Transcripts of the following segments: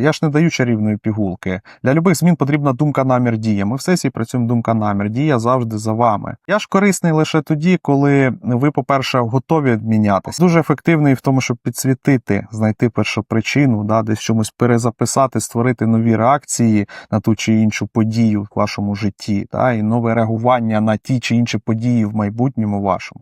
Я ж не даю чарівної пігулки. Для любих змін потрібна думка намір дія. Ми в сесії працюємо думка намір. Дія завжди за вами. Я ж корисний лише тоді, коли ви, по-перше, готові мінятись. Дуже ефективний в тому, щоб підсвітити, знайти першу причину, да, десь чомусь перезаписати, створити нові реакції на ту чи іншу подію в вашому житті, да, і нове реагування на ті чи інші події в майбутньому вашому.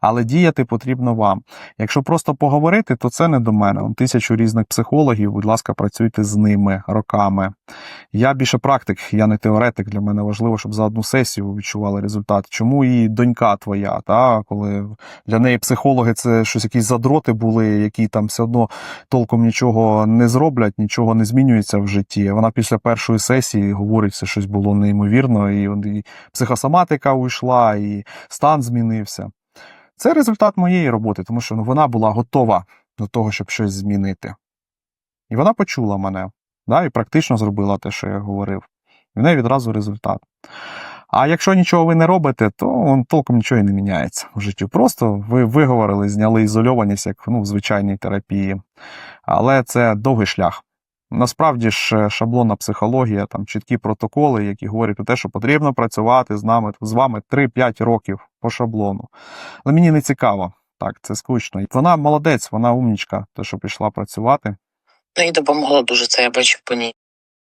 Але діяти потрібно вам. Якщо просто поговорити, то це не до мене. Тисячу різних психологів, будь ласка, працюйте з ними роками. Я більше практик, я не теоретик. Для мене важливо, щоб за одну сесію відчували результат. Чому і донька твоя, та коли для неї психологи це щось якісь задроти були, які там все одно толком нічого не зроблять, нічого не змінюється в житті. Вона після першої сесії говорить, що щось було неймовірно, і, і психосоматика уйшла, і стан змінився. Це результат моєї роботи, тому що ну, вона була готова до того, щоб щось змінити. І вона почула мене, да, і практично зробила те, що я говорив. І в неї відразу результат. А якщо нічого ви не робите, то он, толком нічого і не міняється в житті. Просто ви виговорили, зняли ізольованість, як ну, в звичайній терапії. Але це довгий шлях. Насправді ж е, шаблонна психологія, там чіткі протоколи, які говорять про те, що потрібно працювати з нами з вами 3-5 років по шаблону. Але мені не цікаво. Так, це скучно. Вона молодець, вона умнічка, те, що пішла працювати. Ну і допомогло дуже це, я бачу по ній.